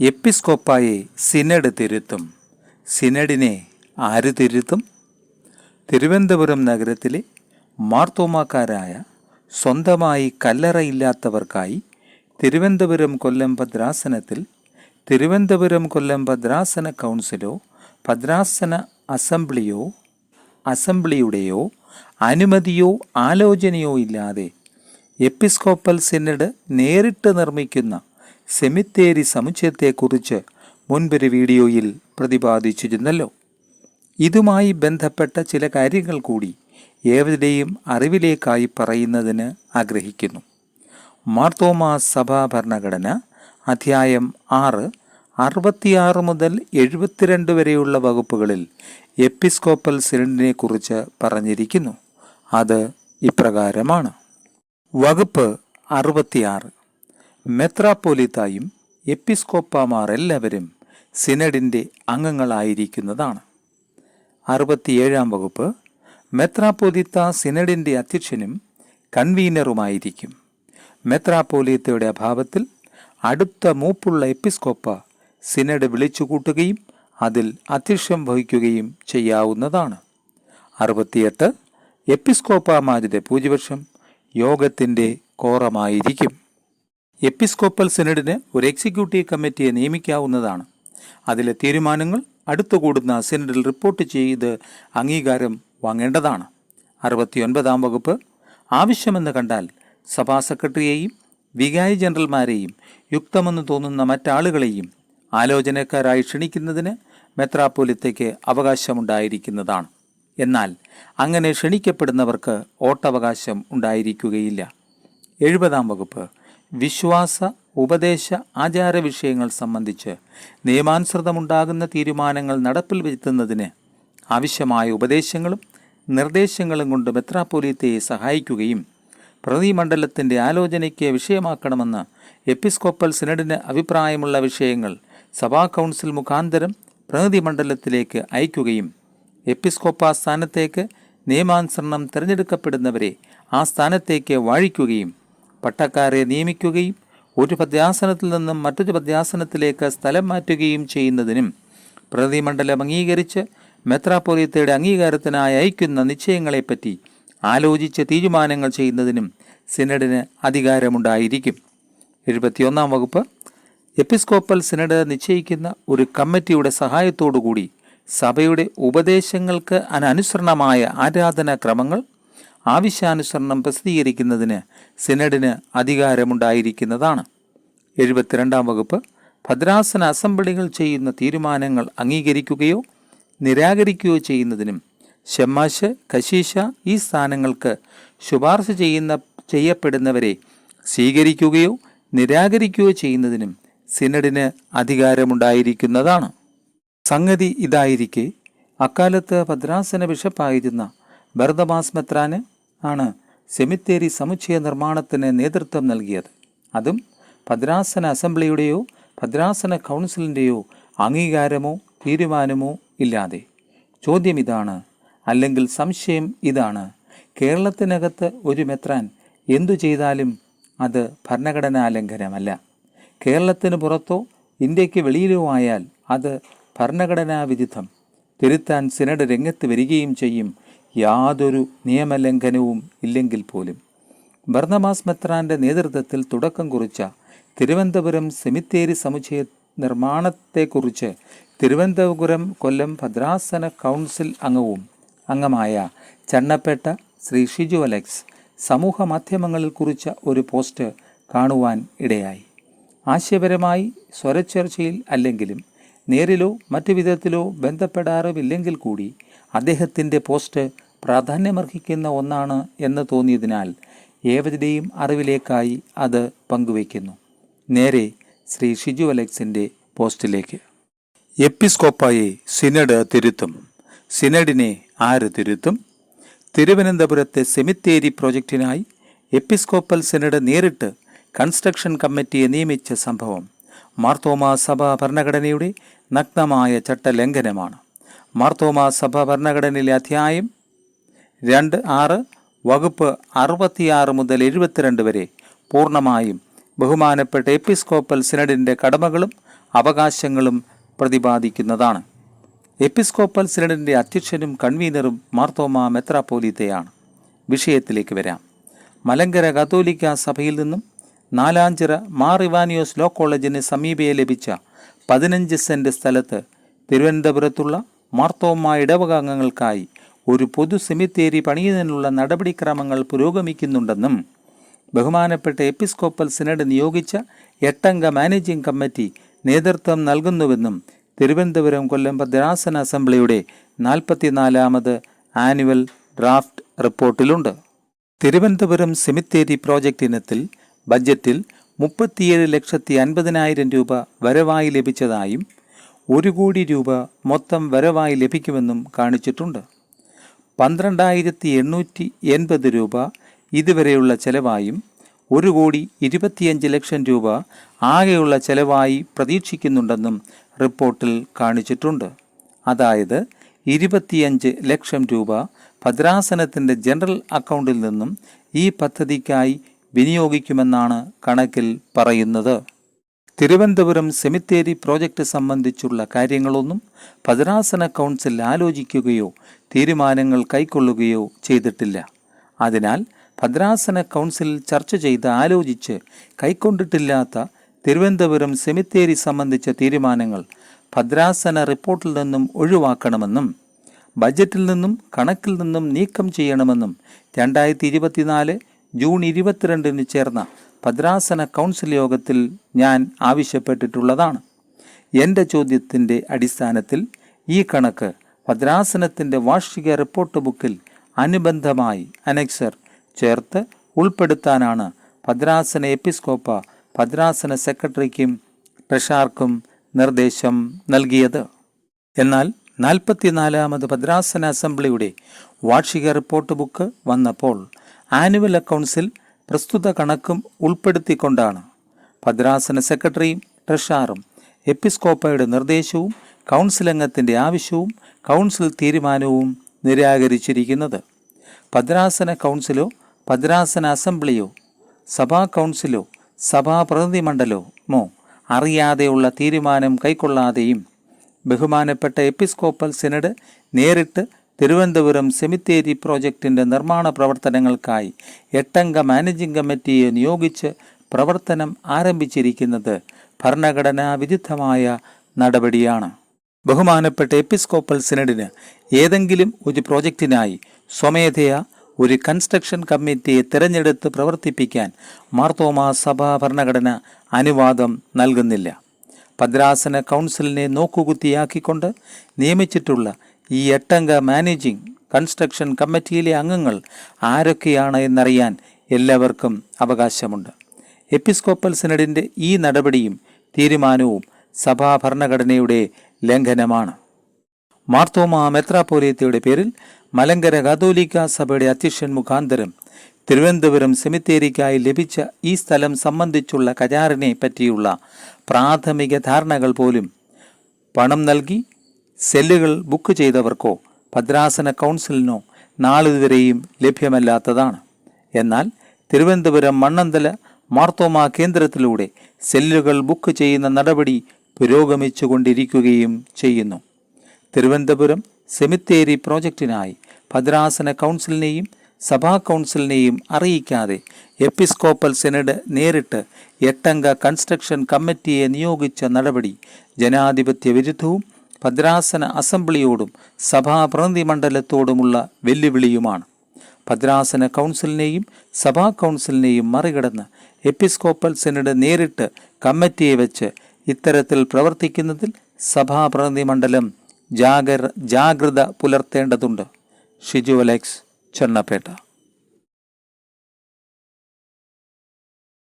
എപ്പിസ്കോപ്പായെ synod തിരുത്തും. സിനഡിനെ ആര് തിരുത്തും? തിരുവനന്തപുരം നഗരത്തിലെ മാർത്തോമാക്കാരായ സ്വന്തമായി കല്ലറയില്ലാത്തവർക്കായി തിരുവനന്തപുരം കൊല്ലം ഭദ്രാസനത്തിൽ തിരുവനന്തപുരം കൊല്ലം ഭദ്രാസന കൗൺസിലോ ഭദ്രാസന അസംബ്ലിയോ അസംബ്ലിയുടെയോ അനുമതിയോ ആലോചനയോ ഇല്ലാതെ എപ്പിസ്കോപ്പൽ സിനഡ് നേരിട്ട് നിർമ്മിക്കുന്ന സെമിത്തേരി സമുച്ചയത്തെക്കുറിച്ച് മുൻപൊരു വീഡിയോയിൽ പ്രതിപാദിച്ചിരുന്നല്ലോ. ഇതുമായി ബന്ധപ്പെട്ട ചില കാര്യങ്ങൾ കൂടി ഏവരുടെയും അറിവിലേക്കായി പറയുന്നതിന് ആഗ്രഹിക്കുന്നു. മാർത്തോമാ സഭാ ഭരണഘടന അധ്യായം ആറ് അറുപത്തിയാറ് മുതൽ എഴുപത്തിരണ്ട് വരെയുള്ള വകുപ്പുകളിൽ എപ്പിസ്കോപ്പൽ സിനഡിനെ കുറിച്ച് പറഞ്ഞിരിക്കുന്നു. അത് ഇപ്രകാരമാണ്. വകുപ്പ് അറുപത്തിയാറ്. മെത്രാപ്പോലിത്തായും എപ്പിസ്കോപ്പാമാർ എല്ലാവരും സിനഡിന്റെ അംഗങ്ങളായിരിക്കുന്നതാണ്. അറുപത്തിയേഴാം വകുപ്പ് മെത്രാപ്പോലിത്ത സിനഡിന്റെ അധ്യക്ഷനും കൺവീനറുമായിരിക്കും. മെത്രാപ്പോലിത്തയുടെ അഭാവത്തിൽ അടുത്ത മൂപ്പുള്ള എപ്പിസ്കോപ്പ സിനഡ് വിളിച്ചുകൂട്ടുകയും അതിൽ അധ്യക്ഷം വഹിക്കുകയും ചെയ്യാവുന്നതാണ്. അറുപത്തിയെട്ട് എപ്പിസ്കോപ്പാമാരുടെ ഭൂരിപക്ഷം യോഗത്തിന്റെ കോറമായിരിക്കും. എപ്പിസ്കോപ്പൽ സെനഡിന് ഒരു എക്സിക്യൂട്ടീവ് കമ്മിറ്റിയെ നിയമിക്കാവുന്നതാണ്. അതിലെ തീരുമാനങ്ങൾ അടുത്തുകൂടുന്ന സെനഡിൽ റിപ്പോർട്ട് ചെയ്ത് അംഗീകാരം വാങ്ങേണ്ടതാണ്. അറുപത്തിയൊൻപതാം വകുപ്പ് ആവശ്യമെന്ന് കണ്ടാൽ സഭാ സെക്രട്ടറിയെയും വികാരി ജനറൽമാരെയും യുക്തമെന്ന് തോന്നുന്ന മറ്റാളുകളെയും ആലോചനക്കാരായി ക്ഷണിക്കുന്നതിന് മെത്രാപ്പോലിത്തയ്ക്ക് അവകാശമുണ്ടായിരിക്കുന്നതാണ്. എന്നാൽ അങ്ങനെ ക്ഷണിക്കപ്പെടുന്നവർക്ക് ഓട്ടവകാശം ഉണ്ടായിരിക്കുകയില്ല. എഴുപതാം വകുപ്പ് വിശ്വാസ ഉപദേശ ആചാര വിഷയങ്ങൾ സംബന്ധിച്ച് നിയമാനുസൃതമുണ്ടാകുന്ന തീരുമാനങ്ങൾ നടപ്പിൽ വരുത്തുന്നതിന് ആവശ്യമായ ഉപദേശങ്ങളും നിർദ്ദേശങ്ങളും കൊണ്ട് മെത്രാപ്പോലീത്തയെ സഹായിക്കുകയും പ്രതിമണ്ഡലത്തിന്റെ ആലോചനയ്ക്ക് വിഷയമാക്കണമെന്ന് എപ്പിസ്കോപ്പൽ സിനഡിന് അഭിപ്രായമുള്ള വിഷയങ്ങൾ സഭാ കൗൺസിൽ മുഖാന്തരം പ്രതിമണ്ഡലത്തിലേക്ക് അയക്കുകയും എപ്പിസ്കോപ്പ സ്ഥാനത്തേക്ക് നിയമാനുസരണം തിരഞ്ഞെടുക്കപ്പെടുന്നവരെ ആ സ്ഥാനത്തേക്ക് വാഴിക്കുകയും പട്ടക്കാരെ നിയമിക്കുകയും ഒരു പദ്യാസനത്തിൽ നിന്നും മറ്റൊരു പദ്യാസനത്തിലേക്ക് സ്ഥലം മാറ്റുകയും ചെയ്യുന്നതിനും പ്രതിമണ്ഡലം അംഗീകരിച്ച് മെത്രാപ്പൊലീത്തയുടെ അംഗീകാരത്തിനായി അയക്കുന്ന നിശ്ചയങ്ങളെപ്പറ്റി ആലോചിച്ച് തീരുമാനങ്ങൾ ചെയ്യുന്നതിനും സിനഡിന് അധികാരമുണ്ടായിരിക്കും. എഴുപത്തിയൊന്നാം വകുപ്പ്. എപ്പിസ്കോപ്പൽ സിനഡ് നിശ്ചയിക്കുന്ന ഒരു കമ്മിറ്റിയുടെ സഹായത്തോടുകൂടി സഭയുടെ ഉപദേശങ്ങൾക്ക് അനുസരണമായ ആരാധനാക്രമങ്ങൾ ആവശ്യാനുസരണം പ്രസിദ്ധീകരിക്കുന്നതിന് സിനഡിന് അധികാരമുണ്ടായിരിക്കുന്നതാണ്. എഴുപത്തിരണ്ടാം വകുപ്പ് ഭദ്രാസന അസംബ്ലികൾ ചെയ്യുന്ന തീരുമാനങ്ങൾ അംഗീകരിക്കുകയോ നിരാകരിക്കുകയോ ചെയ്യുന്നതിനും ഷമാശ് കശീഷ ഈ സ്ഥാനങ്ങൾക്ക് ശുപാർശ ചെയ്യുന്ന ചെയ്യപ്പെടുന്നവരെ സ്വീകരിക്കുകയോ നിരാകരിക്കുകയോ ചെയ്യുന്നതിനും സിനഡിന് അധികാരമുണ്ടായിരിക്കുന്നതാണ്. സംഗതി ഇതായിരിക്കെ. അക്കാലത്ത് ഭദ്രാസന ബിഷപ്പായിരുന്ന ബർദമാസ് മെത്രാന് ആണ് സെമിത്തേരി സമുച്ചയ നിർമ്മാണത്തിന് നേതൃത്വം നൽകിയത്. അതും ഭദ്രാസന അസംബ്ലിയുടെയോ ഭദ്രാസന കൗൺസിലിന്റെയോ അംഗീകാരമോ തീരുമാനമോ ഇല്ലാതെ. ചോദ്യം ഇതാണ്. അല്ലെങ്കിൽ സംശയം ഇതാണ്. കേരളത്തിനകത്ത് ഒരു മെത്രാൻ എന്തു ചെയ്താലും അത് ഭരണഘടനാ ലംഘനമല്ല. കേരളത്തിന് പുറത്തോ ഇന്ത്യയ്ക്ക് വെളിയിലോ ആയാൽ അത് ഭരണഘടനാ വിരുദ്ധം. തിരുത്താൻ സിനഡ് രംഗത്ത് വരികയും ചെയ്യും യാതൊരു നിയമലംഘനവും ഇല്ലെങ്കിൽ പോലും. ഭർണമാസ് മെത്രാന്റെ നേതൃത്വത്തിൽ തുടക്കം കുറിച്ച തിരുവനന്തപുരം സെമിത്തേരി സമുച്ചയ നിർമ്മാണത്തെക്കുറിച്ച് തിരുവനന്തപുരം കൊല്ലം ഭദ്രാസന കൗൺസിൽ അംഗവും അംഗമായ ചണ്ണപ്പേട്ട ശ്രീ ഷിജു അലക്സ് സമൂഹ മാധ്യമങ്ങളിൽ കുറിച്ച ഒരു പോസ്റ്റ് കാണുവാൻ ഇടയായി. ആശയപരമായി സ്വരചർച്ചയിൽ അല്ലെങ്കിലും നേരിലോ മറ്റു വിധത്തിലോ ബന്ധപ്പെടാറുമില്ലെങ്കിൽ കൂടി അദ്ദേഹത്തിന്റെ പോസ്റ്റ് പ്രാധാന്യമർഹിക്കുന്ന ഒന്നാണ് എന്ന് തോന്നിയതിനാൽ ഏവരുടെയും അറിവിലേക്കായി അത് പങ്കുവയ്ക്കുന്നു. നേരെ ശ്രീ ഷിജു അലക്സിന്റെ പോസ്റ്റിലേക്ക്. എപ്പിസ്കോപ്പായെ സിനഡ് തിരുത്തും. സിനഡിനെ ആര് തിരുത്തും? തിരുവനന്തപുരത്തെ സെമിത്തേരി പ്രോജക്റ്റിനായി എപ്പിസ്കോപ്പൽ സിനഡ് നേരിട്ട് കൺസ്ട്രക്ഷൻ കമ്മിറ്റിയെ നിയമിച്ച സംഭവം മാർത്തോമാ സഭ ഭരണഘടനയുടെ നഗ്നമായ ചട്ടലംഘനമാണ്. മാർത്തോമാ സഭ ഭരണഘടനയിലെ അധ്യായം രണ്ട് ആറ് വകുപ്പ് അറുപത്തിയാറ് മുതൽ എഴുപത്തിരണ്ട് വരെ പൂർണമായും ബഹുമാനപ്പെട്ട എപ്പിസ്കോപ്പൽ സിനഡിന്റെ കടമകളും അവകാശങ്ങളും പ്രതിപാദിക്കുന്നതാണ്. എപ്പിസ്കോപ്പൽ സിനഡിന്റെ അധ്യക്ഷനും കൺവീനറും മാർത്തോമ മെത്രാപ്പോലീത്തയാണ്. വിഷയത്തിലേക്ക് വരാം. മലങ്കര കത്തോലിക്ക സഭയിൽ നിന്നും നാലാഞ്ചിറ മാർ ഇവാനിയോസ് ലോ കോളേജിന് സമീപയെ ലഭിച്ച പതിനഞ്ച് സെന്റ് സ്ഥലത്ത് തിരുവനന്തപുരത്തുള്ള മാർത്തോമ ഇടവക അംഗങ്ങൾക്കായി ഒരു പൊതു സെമിത്തേരി പണിയുന്നതിനുള്ള നടപടിക്രമങ്ങൾ പുരോഗമിക്കുന്നുണ്ടെന്നും ബഹുമാനപ്പെട്ട എപ്പിസ്കോപ്പൽ സിനഡ് നിയോഗിച്ച എട്ടംഗ മാനേജിംഗ് കമ്മിറ്റി നേതൃത്വം നൽകുന്നുവെന്നും തിരുവനന്തപുരം കൊല്ലം ഭദ്രാസന അസംബ്ലിയുടെ നാൽപ്പത്തിനാലാമത് ആനുവൽ ഡ്രാഫ്റ്റ് റിപ്പോർട്ടിലുണ്ട്. തിരുവനന്തപുരം സെമിത്തേരി പ്രോജക്റ്റ് ഇനത്തിൽ ബജറ്റിൽ മുപ്പത്തിയേഴ് ലക്ഷത്തി അൻപതിനായിരം രൂപ വരവായി ലഭിച്ചതായും ഒരു കോടി രൂപ മൊത്തം വരവായി ലഭിക്കുമെന്നും കാണിച്ചിട്ടുണ്ട്. പന്ത്രണ്ടായിരത്തി എണ്ണൂറ്റി എൺപത് രൂപ ഇതുവരെയുള്ള ചെലവായും ഒരു കോടി ഇരുപത്തിയഞ്ച് ലക്ഷം രൂപ ആകെയുള്ള ചെലവായി പ്രതീക്ഷിക്കുന്നുണ്ടെന്നും റിപ്പോർട്ടിൽ കാണിച്ചിട്ടുണ്ട്. അതായത് ഇരുപത്തിയഞ്ച് ലക്ഷം രൂപ ഭദ്രാസനത്തിന്റെ ജനറൽ അക്കൗണ്ടിൽ നിന്നും ഈ പദ്ധതിക്കായി വിനിയോഗിക്കുമെന്നാണ് കണക്കിൽ പറയുന്നത്. തിരുവനന്തപുരം സെമിത്തേരി പ്രോജക്റ്റ് സംബന്ധിച്ചുള്ള കാര്യങ്ങളൊന്നും ഭദ്രാസന കൗൺസിൽ ആലോചിക്കുകയോ തീരുമാനങ്ങൾ കൈക്കൊള്ളുകയോ ചെയ്തിട്ടില്ല. അതിനാൽ ഭദ്രാസന കൗൺസിൽ ചർച്ച ചെയ്ത് ആലോചിച്ച് കൈക്കൊണ്ടിട്ടില്ലാത്ത തിരുവനന്തപുരം സെമിത്തേരി സംബന്ധിച്ച തീരുമാനങ്ങൾ ഭദ്രാസന റിപ്പോർട്ടിൽ നിന്നും ഒഴിവാക്കണമെന്നും ബജറ്റിൽ നിന്നും കണക്കിൽ നിന്നും നീക്കം ചെയ്യണമെന്നും രണ്ടായിരത്തി ഇരുപത്തിനാല് ജൂൺ ഇരുപത്തിരണ്ടിന് ചേർന്ന ഭദ്രാസന കൗൺസിൽ യോഗത്തിൽ ഞാൻ ആവശ്യപ്പെട്ടിട്ടുള്ളതാണ്. എന്റെ ചോദ്യത്തിന്റെ അടിസ്ഥാനത്തിൽ ഈ കണക്ക് ഭദ്രാസനത്തിന്റെ വാർഷിക റിപ്പോർട്ട് ബുക്കിൽ അനുബന്ധമായി അനക്സർ ചേർത്ത് ഉൾപ്പെടുത്താനാണ് ഭദ്രാസന എപ്പിസ്കോപ്പ ഭദ്രാസന സെക്രട്ടറിക്കും ട്രഷാർക്കും നിർദ്ദേശം നൽകിയത്. എന്നാൽ നാൽപ്പത്തിനാലാമത് ഭദ്രാസന അസംബ്ലിയുടെ വാർഷിക റിപ്പോർട്ട് ബുക്ക് വന്നപ്പോൾ ആനുവൽ അക്കൗണ്ട്സിൽ പ്രസ്തുത കണക്കും ഉൾപ്പെടുത്തിക്കൊണ്ടാണ്. ഭദ്രാസന സെക്രട്ടറിയും ട്രഷാറും എപ്പിസ്കോപ്പയുടെ നിർദ്ദേശവും കൗൺസിൽ അംഗത്തിന്റെ ആവശ്യവും കൗൺസിൽ തീരുമാനവും നിരാകരിച്ചിരിക്കുന്നത്. ഭദ്രാസന കൗൺസിലോ ഭദ്രാസന അസംബ്ലിയോ സഭാ കൗൺസിലോ സഭാ പ്രതിനിധി മണ്ഡലമോ അറിയാതെയുള്ള തീരുമാനം കൈക്കൊള്ളാതെയും ബഹുമാനപ്പെട്ട എപ്പിസ്കോപ്പൽ സിനഡ് നേരിട്ട് തിരുവനന്തപുരം സെമിത്തേരി പ്രോജക്റ്റിന്റെ നിർമ്മാണ പ്രവർത്തനങ്ങൾക്കായി എട്ടംഗ മാനേജിംഗ് കമ്മിറ്റിയെ നിയോഗിച്ച് പ്രവർത്തനം ആരംഭിച്ചിരിക്കുന്നത് ഭരണഘടനാ വിരുദ്ധമായ നടപടിയാണ്. ബഹുമാനപ്പെട്ട എപ്പിസ്കോപ്പൽ സിനഡിന് ഏതെങ്കിലും ഒരു പ്രോജക്റ്റിനായി സ്വമേധയാ ഒരു കൺസ്ട്രക്ഷൻ കമ്മിറ്റിയെ തിരഞ്ഞെടുത്ത് പ്രവർത്തിപ്പിക്കാൻ മാർത്തോമാ സഭാ ഭരണഘടന അനുവാദം നൽകുന്നില്ല. പദ്രാസന കൗൺസിലിനെ നോക്കുകുത്തിയാക്കിക്കൊണ്ട് നിയമിച്ചിട്ടുള്ള ഈ എട്ടംഗ മാനേജിംഗ് കൺസ്ട്രക്ഷൻ കമ്മിറ്റിയിലെ അംഗങ്ങൾ ആരൊക്കെയാണ് എന്നറിയാൻ എല്ലാവർക്കും അവകാശമുണ്ട്. എപ്പിസ്കോപ്പൽ സിനഡിന്റെ ഈ നടപടിയും തീരുമാനവും സഭാ ഭരണഘടനയുടെ ലംഘനമാണ്. മാർത്തോമ മെത്രാപോലിയത്തയുടെ പേരിൽ മലങ്കര കാതോലിക്ക സഭയുടെ അധ്യക്ഷൻ മുഖാന്തരം തിരുവനന്തപുരം സെമിത്തേരിക്കായി ലഭിച്ച ഈ സ്ഥലം സംബന്ധിച്ചുള്ള കരാറിനെ പറ്റിയുള്ള പ്രാഥമിക ധാരണകൾ പോലും പണം നൽകി സെല്ലുകൾ ബുക്ക് ചെയ്തവർക്കോ ഭദ്രാസന കൗൺസിലിനോ നാളിതുവരെയും ലഭ്യമല്ലാത്തതാണ്. എന്നാൽ തിരുവനന്തപുരം മണ്ണന്തല മാർത്തോമ കേന്ദ്രത്തിലൂടെ സെല്ലുകൾ ബുക്ക് ചെയ്യുന്ന നടപടി പുരോഗമിച്ചുകൊണ്ടിരിക്കുകയും ചെയ്യുന്നു. തിരുവനന്തപുരം സെമിത്തേരി പ്രോജക്റ്റിനായി ഭദ്രാസന കൗൺസിലിനെയും സഭാ കൗൺസിലിനെയും അറിയിക്കാതെ എപ്പിസ്കോപ്പൽ സെനഡ് നേരിട്ട് എട്ടംഗ കൺസ്ട്രക്ഷൻ കമ്മിറ്റിയെ നിയോഗിച്ച നടപടി ജനാധിപത്യ വിരുദ്ധവും ഭദ്രാസന അസംബ്ലിയോടും സഭാ പ്രതിനിധി മണ്ഡലത്തോടുമുള്ള വെല്ലുവിളിയുമാണ്. ഭദ്രാസന കൗൺസിലിനെയും സഭാ കൗൺസിലിനെയും മറികടന്ന് എപ്പിസ്കോപ്പൽ സെനഡ് നേരിട്ട് കമ്മിറ്റിയെ വെച്ച് ഇത്തരത്തിൽ പ്രവർത്തിക്കുന്നതിൽ സഭാ പ്രതിനിധി മണ്ഡലം ജാഗര ജാഗ്രത പുലർത്തേണ്ടതുണ്ട്. ഷിജു അലക്സ് ചെന്നപ്പേട്ട.